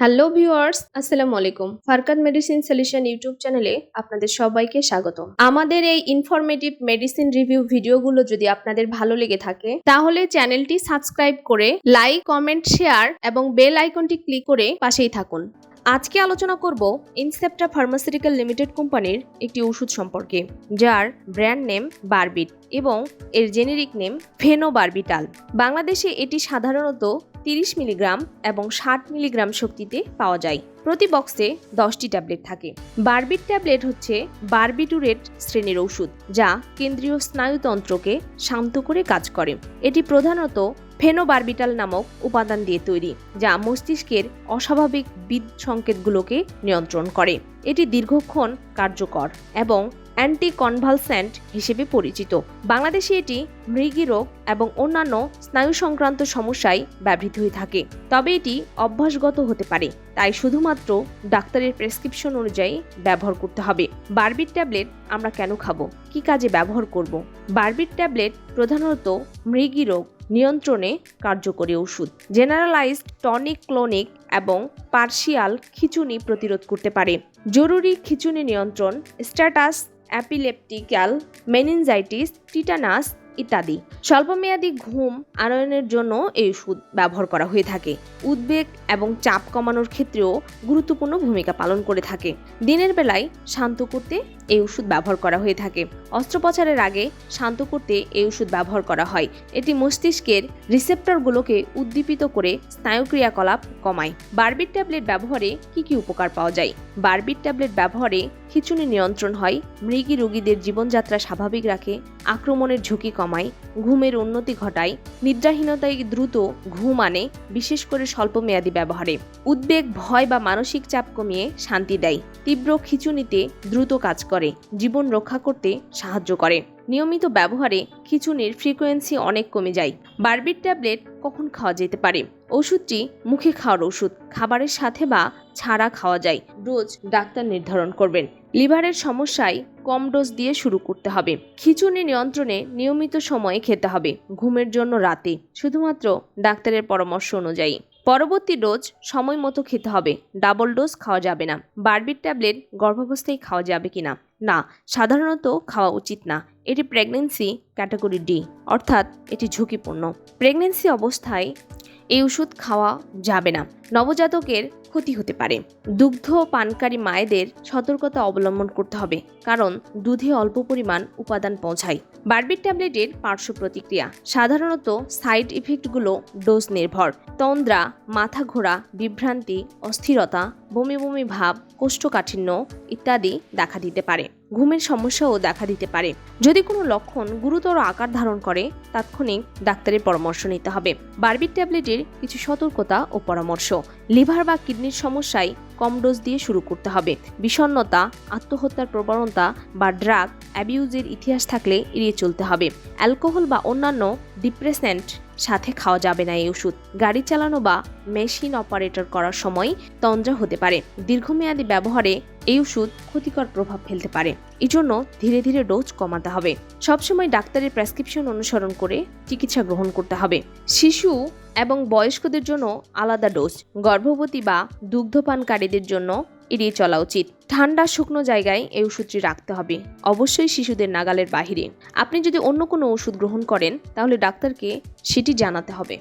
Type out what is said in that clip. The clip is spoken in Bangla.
হ্যালো ভিউয়ার্স আসসালামু আলাইকুম ফারকাত মেডিসিন সলিউশন ইউটিউব চ্যানেলে আপনাদের সবাইকে স্বাগত আমাদের এই ইনফরমেটিভ মেডিসিন রিভিউ ভিডিওগুলো যদি আপনাদের ভালো লেগে থাকে, তাহলে চ্যানেলটি সাবস্ক্রাইব করে লাইক কমেন্ট শেয়ার এবং বেল আইকনটি ক্লিক করে পাশেই থাকুন। আজকে আলোচনা করব ইনসেপ্টা ফার্মাসিউটিক্যাল লিমিটেড কোম্পানির একটি ওষুধ সম্পর্কে, যার ব্র্যান্ড নেম বারবিট এবং এর জেনেরিক নেম ফেনোবারবিটাল বাংলাদেশে এটি সাধারণত তিরিশ মিলিগ্রাম এবং ষাট মিলিগ্রাম শক্তিতে পাওয়া যায়। প্রতি বক্সে দশটি ট্যাবলেট থাকে। বারবিট ট্যাবলেট হচ্ছে বারবিটুরেট শ্রেণির ওষুধ, যা কেন্দ্রীয় স্নায়ুতন্ত্রকে শান্ত করে কাজ করে। এটি প্রধানত ফেনোবারবিটাল নামক উপাদান দিয়ে তৈরি, যা মস্তিষ্কের অস্বাভাবিক বিদ সংকেতগুলোকে নিয়ন্ত্রণ করে। এটি দীর্ঘক্ষণ কার্যকর এবং অ্যান্টি কনভালসেন্ট হিসেবে পরিচিত। বাংলাদেশে এটি মৃগী রোগ এবং অন্যান্য স্নায়ু সংক্রান্ত সমস্যায় ব্যবহৃত হয়ে থাকে। তবে এটি অভ্যাসগত হতে পারে, তাই শুধুমাত্র ডাক্তারের প্রেসক্রিপশন অনুযায়ী ব্যবহার করতে হবে। বারবিট ট্যাবলেট আমরা কেন খাব? কি কাজে ব্যবহার করব? বারবিট ট্যাবলেট প্রধানত মৃগী রোগ নিয়ন্ত্রণে কার্যকরী ওষুধ। জেনারেলাইজড টনিক ক্লোনিক এবং পার্শিয়াল খিচুনি প্রতিরোধ করতে পারে। জরুরি খিচুনি নিয়ন্ত্রণ স্ট্যাটাস অ্যাপিলেপটিক্যাল মেনিনজাইটিস টিটানাস ইত্যাদি। স্বল্পমেয়াদী ঘুম আনয়নের জন্য এই ওষুধ ব্যবহার করা হয়ে থাকে। উদ্বেগ এবং চাপ কমানোর ক্ষেত্রেও গুরুত্বপূর্ণ ভূমিকা পালন করে থাকে। দিনের বেলায় শান্ত করতে এই ওষুধ ব্যবহার করা হয়ে থাকে। অস্ত্রোপচারের আগে শান্ত করতে এই ওষুধ ব্যবহার করা হয়। এটি মস্তিষ্কের রিসেপ্টরগুলোকে উদ্দীপিত করে স্নায়ু ক্রিয়াকলাপ কমায়। বারবিট ট্যাবলেট ব্যবহারে কি কি উপকার পাওয়া যায়? বারবিট ট্যাবলেট ব্যবহারে খিচুনি নিয়ন্ত্রণ হয়, মৃগী রোগীদের জীবনযাত্রা স্বাভাবিক রাখে, আক্রমণের ঝুঁকি কমায়, ঘুমের উন্নতি ঘটায়, নিদ্রাহীনতায় দ্রুত ঘুম আনে, বিশেষ করে স্বল্পমেয়াদী ব্যবহারে। উদ্বেগ, ভয় বা মানসিক চাপ কমিয়ে শান্তি দেয়, তীব্র খিচুনিতে দ্রুত কাজ করে, জীবন রক্ষা করতে সাহায্য করে। নিয়মিত ব্যবহারে খিচুনির ফ্রিকোয়েন্সি অনেক কমে যায়, বারবিট ট্যাবলেট কখন খাওয়া যেতে পারে? ওষুধটি মুখে খাওয়ার ওষুধ। খাবারের সাথে বা ছাড়া খাওয়া যায়। ডোজ ডাক্তার নির্ধারণ করবেন। লিভারের সমস্যায় কম ডোজ দিয়ে শুরু করতে হবে। খিচুনি নিয়ন্ত্রণে নিয়মিত সময়ে খেতে হবে। ঘুমের জন্য রাতে। শুধুমাত্র ডাক্তারের পরামর্শ অনুযায়ী। পরবর্তী ডোজ সময় মতো খেতে হবে। ডাবল ডোজ খাওয়া যাবে না। বারবিট ট্যাবলেট গর্ভাবস্থায় খাওয়া যাবে কিনা? না। সাধারণত খাওয়া উচিত না। এটি প্রেগনেন্সি ক্যাটাগরি ডি অর্থাৎ এটি ঝুঁকিপূর্ণ। প্রেগনেন্সি অবস্থায় এই ওষুধ খাওয়া যাবে না। নবজাতকের ক্ষতি হতে পারে। দুগ্ধ পানকারী মায়েদের সতর্কতা অবলম্বন করতে হবে, কারণ দুধে অল্প পরিমাণ উপাদান পৌঁছায়। বারবিট ট্যাবলেটের পার্শ্ব প্রতিক্রিয়া, সাধারণত সাইড ইফেক্টগুলো ডোজ নির্ভর। তন্দ্রা মাথা ঘোরা বিভ্রান্তি, অস্থিরতা, বমি বমি ভাব, কোষ্ঠকাঠিন্য ইত্যাদি দেখা দিতে পারে। ঘুমের সমস্যাও দেখা দিতে পারে। যদি কোনো লক্ষণ গুরুতর আকার ধারণ করে, তাৎক্ষণিক ডাক্তারের পরামর্শ নিতে হবে। বার্বিক ট্যাবলেটের কিছু সতর্কতা ও পরামর্শ। লিভার বা কিডনির সমস্যায় কম ডোজ দিয়ে শুরু করতে হবে। বিষণ্ণতা, আত্মহত্যার প্রবণতা বা ড্রাগ অ্যাবিউজের ইতিহাস থাকলে এড়িয়ে চলতে হবে। অ্যালকোহল বা অন্যান্য ডিপ্রেসেন্ট সাথে খাওয়া যাবে না এই ওষুধ। গাড়ি চালানো বা মেশিন অপারেটর করার সময় তন্দ্রা হতে পারে। দীর্ঘমেয়াদী ব্যবহারে এই ওষুধ ক্ষতিকর প্রভাব ফেলতে পারে। এই জন্য ধীরে ধীরে ডোজ কমাতে হবে। সবসময় ডাক্তারের প্রেসক্রিপশন অনুসরণ করে চিকিৎসা গ্রহণ করতে হবে। শিশু এবং বয়স্কদের জন্য আলাদা ডোজ। গর্ভবতী বা দুগ্ধপানকারীদের জন্য এড়িয়ে চলা উচিত। ঠান্ডা, শুকনো জায়গায় এই ওষুধটি রাখতে হবে। অবশ্যই শিশুদের নাগালের বাহিরে। আপনি যদি অন্য কোনো ওষুধ গ্রহণ করেন, তাহলে ডাক্তারকে সেটি জানাতে হবে।